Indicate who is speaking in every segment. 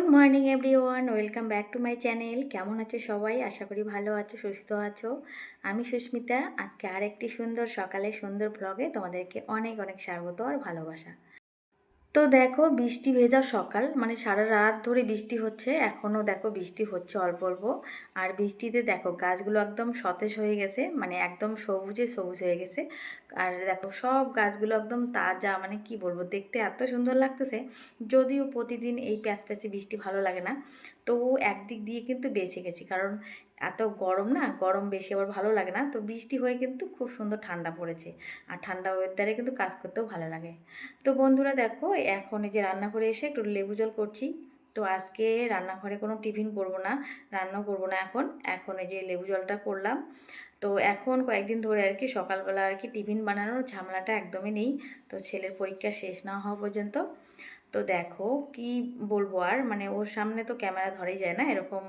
Speaker 1: Good morning everyone welcome back to my channel. কেমন আছো সবাই? আশা করি ভালো আছো, সুস্থ আছো। আমি সুস্মিতা। আজকে আরেকটি সুন্দর সকালে সুন্দর ব্লগে তোমাদেরকে অনেক অনেক স্বাগত আর ভালোবাসা। তো দেখো বৃষ্টি ভেজা সকাল মানে সারা রাত ধরে বৃষ্টি হচ্ছে এখনও দেখো বৃষ্টি হচ্ছে অল্প অল্প। আর বৃষ্টিতে দেখো গাছগুলো একদম সতেজ হয়ে গেছে মানে একদম সবুজে সবুজ হয়ে গেছে। আর দেখো সব গাছগুলো একদম তাজা মানে কি বলব, দেখতে এত সুন্দর লাগতেছে, যদিও প্রতিদিন এই প্যাচ প্যাচে বৃষ্টি ভালো লাগে না। তবু একদিক দিয়ে কিন্তু বেঁচে গেছি, কারণ এত গরম না, গরম বেশি আবার ভালো লাগে না। তো বৃষ্টি হয়ে কিন্তু খুব সুন্দর ঠান্ডা পড়েছে। আর ঠান্ডা ওয়েদারে কিন্তু কাজ করতেও ভালো লাগে। তো বন্ধুরা দেখো, এখন এই যে রান্না করে এসে একটু লেবু জল করছি। তো আজকে রান্নাঘরে কোনো টিফিন করব না রান্না করব না এখন। এখন এই যে লেবু জলটা করলাম। তো এখন কয়েকদিন ধরে আর কি সকালবেলা আর কি টিফিন বানানোর ঝামেলাটা একদমই নেই। তো ছেলের পরীক্ষা শেষ না হওয়া পর্যন্ত। তো দেখো কি বলব আর মানে ওর সামনে তো ক্যামেরা ধরেই যায় না, এরকম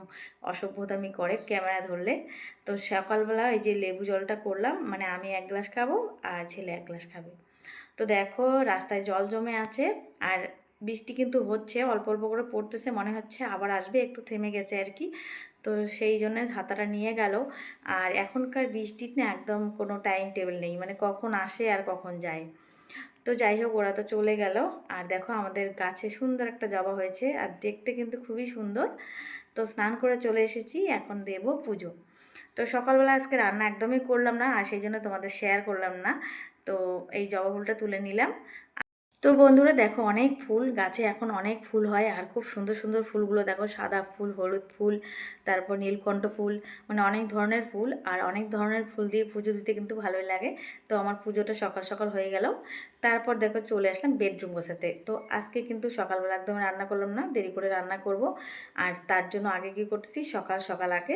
Speaker 1: অসভ্যতামি করে ক্যামেরা ধরলে। তো সকালবেলা এই যে লেবু জলটা করলাম মানে আমি এক গ্লাস খাব আর ছেলে এক গ্লাস খাবে। তো দেখো রাস্তায় জল জমে আছে আর বৃষ্টি কিন্তু হচ্ছে, অল্প অল্প করে পড়তেছে, মনে হচ্ছে আবার আসবে, একটু থেমে গেছে আর কি। তো সেই জন্য ছাতাটা নিয়ে গেল। আর এখনকার বৃষ্টির না একদম কোনো টাইম টেবিল নেই মানে কখন আসে আর কখন যায়। তো যাই হোক, ওরা তো চলে গেল। আর দেখো আমাদের গাছে সুন্দর একটা জবা হয়েছে, আর দেখতে কিন্তু খুবই সুন্দর। তো স্নান করে চলে এসেছি, এখন দেব পুজো। তো সকালবেলা আজকে রান্না একদমই করলাম না, আর সেই জন্য তোমাদের শেয়ার করলাম না। তো এই জবা ফুলটা তুলে নিলাম। তো বন্ধুরা দেখো অনেক ফুল, গাছে এখন অনেক ফুল হয় আর খুব সুন্দর সুন্দর ফুলগুলো দেখো, সাদা ফুল, হলুদ ফুল, তারপর নীলকণ্ঠ ফুল মানে অনেক ধরনের ফুল আর অনেক ধরনের ফুল দিয়ে পুজো দিতে কিন্তু ভালোই লাগে। তো আমার পুজোটা সকাল সকাল হয়ে গেল। তারপর দেখো চলে আসলাম বেডরুম বসাতে তো আজকে কিন্তু সকালবেলা একদম রান্না করলাম না, দেরি করে রান্না করব। আর তার জন্য আগে কী করতেছি, সকাল সকাল আগে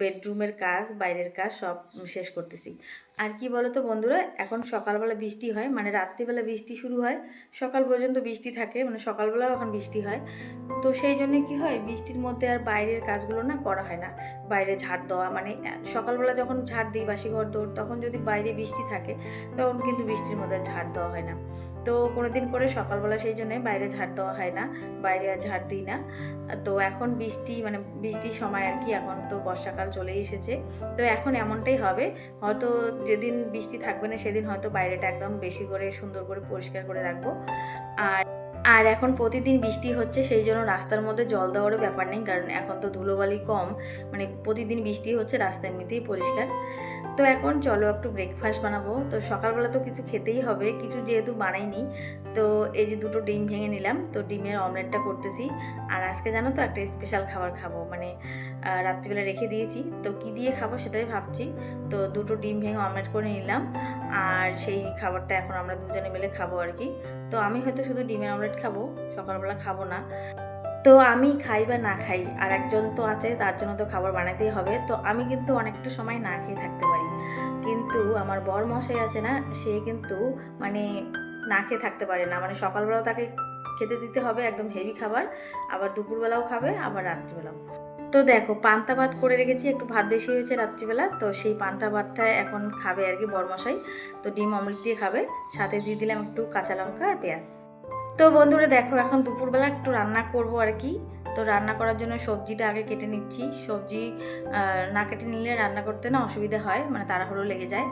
Speaker 1: বেডরুমের কাজ, বাইরের কাজ সব শেষ করতেছি। আর কি বলো তো বন্ধুরা, এখন সকালবেলা বৃষ্টি হয় মানে রাত্রিবেলা বৃষ্টি শুরু হয়, সকাল পর্যন্ত বৃষ্টি থাকে মানে সকালবেলাও এখন বৃষ্টি হয়। তো সেই জন্য কি হয়, বৃষ্টির মধ্যে আর বাইরের কাজগুলো না করা হয় না। বাইরে ঝাড় দেওয়া মানে সকালবেলা যখন ঝাড় দিই বাসি ঘর দৌড়, তখন যদি বাইরে বৃষ্টি থাকে, তখন কিন্তু বৃষ্টির মধ্যে ঝাড় দেওয়া হয় না। তো কোনো দিন করে সকালবেলা সেই জন্যে বাইরে ঝাড় দেওয়া হয় না, বাইরে আর ঝাড় দিই না। তো এখন বৃষ্টি মানে বৃষ্টির সময় আর কি এখন তো বর্ষাকাল চলে এসেছে। তো এখন এমনটাই হবে, হয়তো যেদিন বৃষ্টি থাকবে না, সেদিন হয়তো বাইরেটা একদম বেশি করে সুন্দর করে পরিষ্কার করে রাখব। আর আর এখন প্রতিদিন বৃষ্টি হচ্ছে, সেই জন্য রাস্তার মধ্যে জল দেওয়ারও ব্যাপার নেই, কারণ এখন তো ধুলোবালি কম। মানে প্রতিদিন বৃষ্টি হচ্ছে, রাস্তা এমনিতেই পরিষ্কার। তো এখন চলো একটু ব্রেকফাস্ট বানাবো। তো সকালবেলা তো কিছু খেতেই হবে, কিছু যেহেতু বানাইনি, তো এই যে দুটো ডিম ভেঙে নিলাম, তো ডিমের অমলেটটা করতেছি। আর আজকে জানো তো একটা স্পেশাল খাবার খাব মানে রাত্রিবেলা রেখে দিয়েছি। তো কি দিয়ে খাব সেটাই ভাবছি। তো দুটো ডিম ভেঙে অমলেট করে নিলাম, আর সেই খাবারটা এখন আমরা দুজনে মিলে খাব আর কি। তো আমি হয়তো শুধু ডিমের অমলেট খাব, সকালবেলা খাব না। তো আমি খাই বা না খাই, আর একজন তো আছে, তার জন্য তো খাবার বানাতেই হবে। তো আমি কিন্তু অনেকটা সময় না খেয়ে থাকতে পারি। কিন্তু আমার বর মশাই আছে না, সে কিন্তু মানে না খেয়ে থাকতে পারে না। মানে সকালবেলাও তাকে খেতে দিতে হবে, একদম হেভি খাবার, আবার দুপুরবেলাও খাবে, আবার রাত্রিবেলাও। তো দেখো, পান্তা ভাত করে রেখেছি, একটু ভাত বেশি হয়েছে রাত্রিবেলা, তো সেই পান্তা ভাতটা এখন খাবে আর কি বরমশাই। তো ডিম অমলেট দিয়ে খাবে, সাথে দিয়ে দিলাম একটু কাঁচা লঙ্কা আর পেঁয়াজ। তো বন্ধুরা দেখো, এখন দুপুরবেলা একটু রান্না করব আর কি। তো রান্না করার জন্য সবজিটা আগে কেটে নিচ্ছি। সবজি না কেটে নিলে রান্না করতে না অসুবিধা হয় মানে তাড়াহুড়ো লেগে যায়।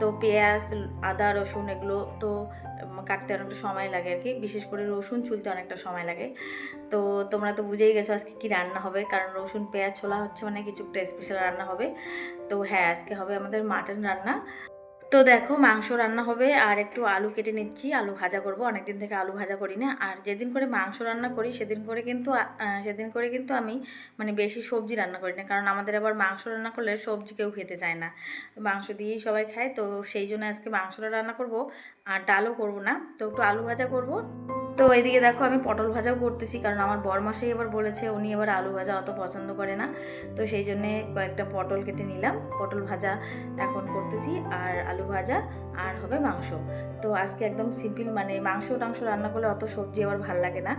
Speaker 1: তো পেঁয়াজ, আদা, রসুন এগুলো তো কাটতে অনেকটা সময় লাগে আর কি। বিশেষ করে রসুন ছুলতে অনেকটা সময় লাগে। তো তোমরা তো বুঝেই গেছো আজকে কি রান্না হবে, কারণ রসুন, পেঁয়াজ, ছোলা হচ্ছে মানে কিছু একটা স্পেশাল রান্না হবে। তো হ্যাঁ আজকে হবে আমাদের মাটন রান্না। তো দেখো মাংস রান্না হবে আর একটু আলু কেটে নিচ্ছি। আলু ভাজা করব। অনেকদিন থেকে আলু ভাজা করি না আর যেদিন করে মাংস রান্না করি, সেদিন করে কিন্তু সেদিন করে কিন্তু আমি মানে বেশি সবজি রান্না করি না। কারণ আমাদের আবার মাংস রান্না করলে সবজি কেউ খেতে চায় না। মাংস দিয়েই সবাই খায়। তো সেই জন্য আজকে মাংসটা রান্না করব। আর ডালও করব না, তো একটু আলু ভাজা করব। তো এদিকে দেখো আমি পটল ভাজাও করতেছি, কারণ আমার বরমাসাই এবার বলেছে উনি এবার আলু ভাজা অত পছন্দ করে না। তো সেই জন্যে কয়েকটা পটল কেটে নিলাম, পটল ভাজা এখন করতেছি, আর আলু ভাজা, আর হবে মাংস। তো আজকে একদম সিম্পল মানে মাংস টাংস রান্না করলে অত সবজি আবার ভালো লাগে না।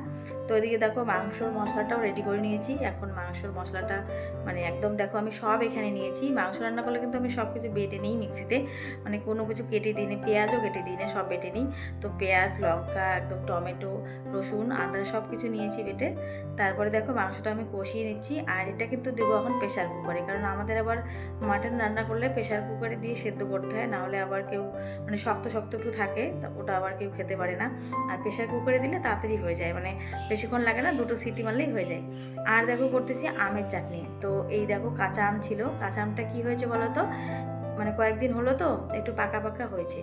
Speaker 1: তো এদিকে দেখো মাংসর মশলাটাও রেডি করে নিয়েছি, এখন মাংসর মশলাটা মানে একদম দেখো আমি সব এখানে নিয়েছি। মাংস রান্না করলে কিন্তু আমি সব কিছু বেটে নিই মিক্সিতে মানে কোনো কিছু কেটে দিই পেঁয়াজও কেটে দিই সব বেটে নিই। তো পেঁয়াজ, লঙ্কা, একদম টমেটো, রসুন, আদা সব কিছু নিয়েছি বেটে। তারপরে দেখো মাংসটা আমি কষিয়ে নিচ্ছি। আর এটা কিন্তু দেবো এখন প্রেশার কুকারে। কারণ আমাদের আবার মাটন রান্না করলে প্রেশার কুকারে দিয়ে সেদ্ধ করতে হয়। নাহলে আবার কেউ মানে শক্ত শক্ত একটু থাকে ওটা আবার কেউ খেতে পারে না। আর প্রেশার কুকারে দিলে তাড়াতাড়ি হয়ে যায়। মানে বেশিক্ষণ লাগে না, দুটো সিটি মারলেই হয়ে যায়। আর দেখো করতেছি আমের চাটনি। তো এই দেখো কাঁচা আম ছিল। কাঁচা আমটা কী হয়েছে বলো তো? মানে কয়েকদিন হলো তো, একটু পাকা পাকা হয়েছে।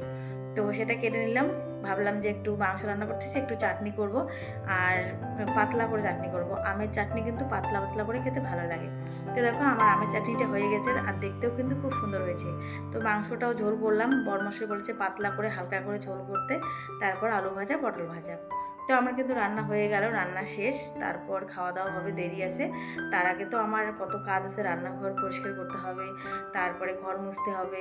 Speaker 1: তো সেটা কেটে নিলাম। ভাবলাম যে একটু মাংস রান্না করতেছি, একটু চাটনি করব আর পাতলা করে চাটনি করব। আমের চাটনি কিন্তু পাতলা পাতলা করে খেতে ভালো লাগে। তো দেখো আমার আমের চাটনিটা হয়ে গেছে আর দেখতেও কিন্তু খুব সুন্দর হয়েছে। তো মাংসটাও ঝোল করলাম। বরমশাই বলেছে পাতলা করে হালকা করে ঝোল করতে। তারপর আলু ভাজা, পটল ভাজা। তো আমার কিন্তু রান্না হয়ে গেল, রান্না শেষ। তারপর খাওয়া দাওয়া হবে, দেরি আছে। তার আগে তো আমার কত কাজ আছে, রান্নাঘর পরিষ্কার করতে হবে, তারপরে ঘর মুছতে হবে।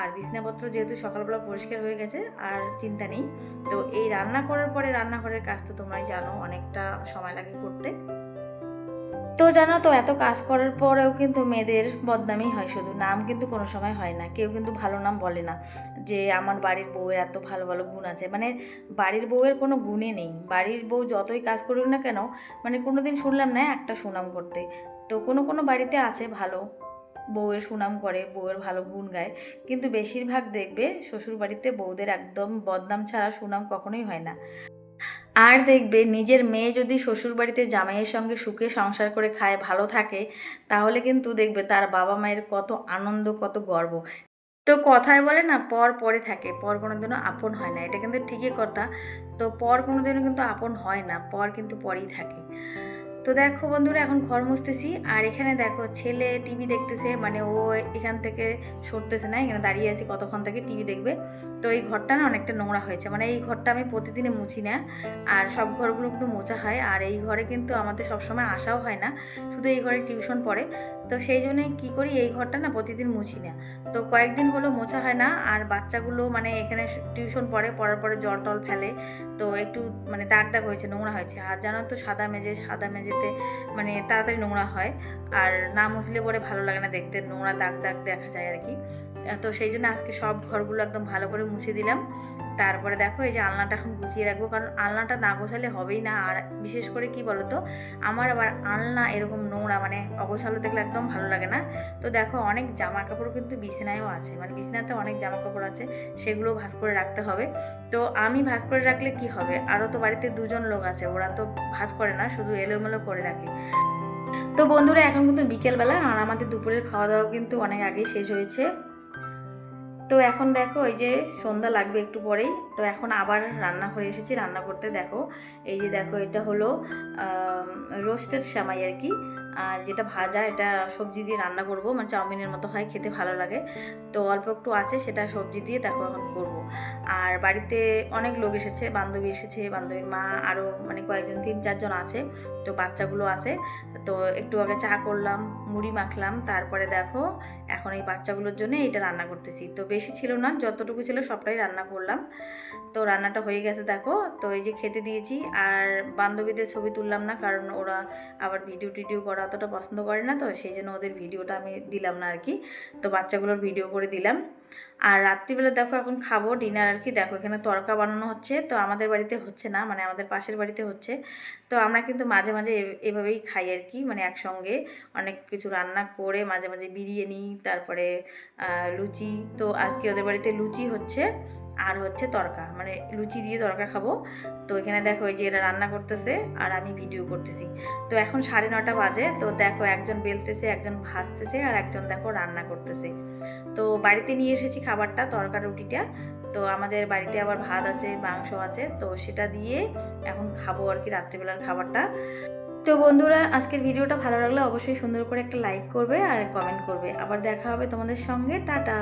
Speaker 1: আর বিছনাপত্র যেহেতু সকালবেলা পরিষ্কার হয়ে গেছে, আর চিন্তা নেই। তো এই রান্না করার পরে রান্নাঘরের কাজ তো তোমরাই জানো, অনেকটা সময় লাগে করতে। তো জানো তো, এত কাজ করার পরেও কিন্তু মেয়েদের বদনামই হয় শুধু। নাম কিন্তু কোনো সময় হয় না। কেউ কিন্তু ভালো নাম বলে না যে, আমার বাড়ির বউয়ের এত ভালো ভালো গুণ আছে। মানে বাড়ির বউয়ের কোনো গুণে নেই। বাড়ির বউ যতই কাজ করুক না কেন মানে কোনো দিন শুনলাম না একটা সুনাম করতে। তো কোনো কোনো বাড়িতে আছে ভালো বউয়ের সুনাম করে, বউয়ের ভালো গুণ গায়। কিন্তু বেশিরভাগ দেখবে শ্বশুর বাড়িতে বউদের একদম বদনাম ছাড়া সুনাম কখনোই হয় না। আর দেখবে নিজের মেয়ে যদি শ্বশুর বাড়িতে জামাইয়ের সঙ্গে সুখে সংসার করে খায়, ভালো থাকে, তাহলে কিন্তু দেখবে তার বাবা মায়ের কত আনন্দ, কত গর্ব। তো কথায় বলে না, পর পরে থাকে, পর কোনোদিনও আপন হয় না। এটা কিন্তু ঠিকই কথা। তো পর কোনোদিনও কিন্তু আপন হয় না, পর কিন্তু পরেই থাকে। তো দেখো বন্ধুরা, এখন ঘর মুছতেছি। আর এখানে দেখো ছেলে টিভি দেখতেছে মানে ও এখান থেকে সরতেছে না, এখানে দাঁড়িয়ে আছে, কতক্ষণ থেকে টিভি দেখবে। তো এই ঘরটা না অনেকটা নোংরা হয়েছে মানে এই ঘরটা আমি প্রতিদিনে মুছি না। আর সব ঘরগুলো কিন্তু মোছা হয়, আর এই ঘরে কিন্তু আমাদের সবসময় আসাও হয় না, শুধু এই ঘরে টিউশন পড়ে। তো সেই জন্যে কী করি, এই ঘরটা না প্রতিদিন মুছি না। তো কয়েকদিন হলো মোছা হয় না, আর বাচ্চাগুলো মানে এখানে টিউশন পড়ে, পড়ার পরে জল টল ফেলে। তো একটু মানে দাগ দাগ হয়েছে, নোংরা হয়েছে। আর জানো তো, সাদা মেজে সাদা মেঝেতে মানে তাড়াতাড়ি নোংরা হয়। আর না মুছলে পরে ভালো লাগে না দেখতে, নোংরা দাগ দাগ দেখা যায় আর কি। তো সেই জন্য আজকে সব ঘরগুলো একদম ভালো করে মুছে দিলাম। তারপরে দেখো এই যে আলনাটা এখন গুছিয়ে রাখব, কারণ আলনাটা না গোছালে হবেই না। আর বিশেষ করে কি বলতো, আমার আবার আলনা এরকম নোংরা মানে অগোছালো দেখলে একদম ভালো লাগে না। তো দেখো অনেক জামা কাপড় কিন্তু বিছানায়ও আছে মানে বিছানাতে অনেক জামা কাপড় আছে, সেগুলো ভাঁজ করে রাখতে হবে। তো আমি ভাঁজ করে রাখলে কি হবে? আরও তো বাড়িতে দুজন লোক আছে, ওরা তো ভাঁজ করে না, শুধু এলোমেলো করে রাখে। তো বন্ধুরা, এখন কিন্তু বিকেলবেলা, আর আমাদের দুপুরের খাওয়া দাওয়া কিন্তু অনেক আগেই শেষ হয়েছে। তো এখন দেখো, এই যে সন্ধ্যা লাগবে একটু পরেই, তো এখন আবার রান্না করে এসেছি, রান্না করতে দেখো। এই যে দেখো, এটা হলো রোস্টেড সেমাই আর কি। যেটা ভাজা, এটা সবজি দিয়ে রান্না করব। মানে চাউমিনের মতো হয়, খেতে ভালো লাগে। তো অল্প একটু আছে, সেটা সবজি দিয়ে দেখো এখন করব। আর বাড়িতে অনেক লোক এসেছে, বান্ধবী এসেছে, বান্ধবীর মা আরও মানে কয়েকজন, তিন চারজন আছে, তো বাচ্চাগুলো আছে। তো একটু আগে চা করলাম, মুড়ি মাখলাম, তারপরে দেখো এখন এই বাচ্চাগুলোর জন্য এটা রান্না করতেছি। তো বেশি ছিল না, যতটুকু ছিল সবটাই রান্না করলাম। তো রান্নাটা হয়ে গেছে দেখো, তো এই যে খেতে দিয়েছি। আর বান্ধবীদের ছবি তুললাম না, কারণ ওরা আবার ভিডিও টিডিও করা অতটা পছন্দ করে না, তো সেই জন্য ওদের ভিডিওটা আমি দিলাম না আর কি। তো বাচ্চাগুলোর ভিডিও করে দিলাম। আর রাত্রিবেলা দেখো এখন খাব ডিনার আর কি। দেখো এখানে তরকা বানানো হচ্ছে, তো আমাদের বাড়িতে হচ্ছে না মানে আমাদের পাশের বাড়িতে হচ্ছে। তো আমরা কিন্তু মাঝে মাঝে এভাবেই খাই আর কি মানে একসঙ্গে। অনেক কিছু রান্না করে মাঝে মাঝে বিরিয়ানি, তারপরে লুচি। তো আজকে ওদের বাড়িতে লুচি হচ্ছে। আর হচ্ছে তরকা মানে লুচি দিয়ে তরকা খাব। তো এখানে দেখো এই যে এরা রান্না করতেছে আর আমি ভিডিও করতেছি। তো এখন সাড়ে নটা বাজে, তো দেখো একজন বেলতেছে, একজন ভাজতেছে আর একজন দেখো রান্না করতেছে। তো বাড়িতে নিয়ে এসেছি খাবারটা, তরকা, রুটিটা। তো আমাদের বাড়িতে আবার ভাত আছে, মাংস আছে, তো সেটা দিয়ে এখন খাব আর কি রাত্রিবেলার খাবারটা। তো বন্ধুরা, আজকের ভিডিওটা ভালো লাগলে অবশ্যই সুন্দর করে একটা লাইক করবে আর কমেন্ট করবে। আবার দেখা হবে তোমাদের সঙ্গে, টাটা!